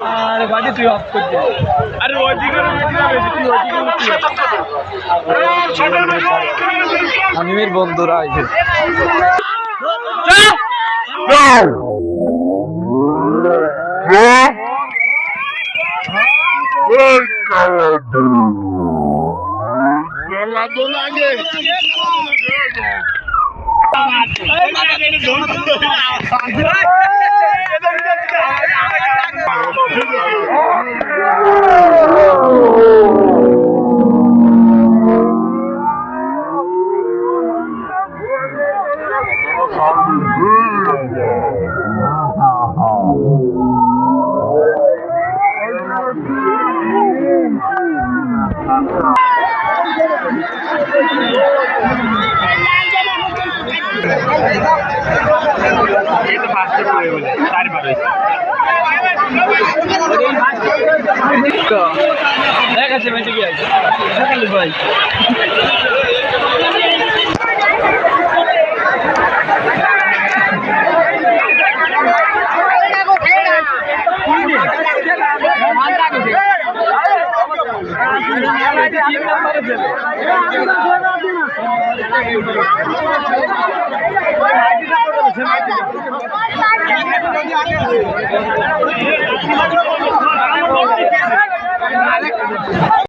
আরে বাড়ি তুই অফ করতে আরে ওইদিকে আমির বন্ধুরা আইছে আছে কি আছে। সকালে ভাই। মারা যাবে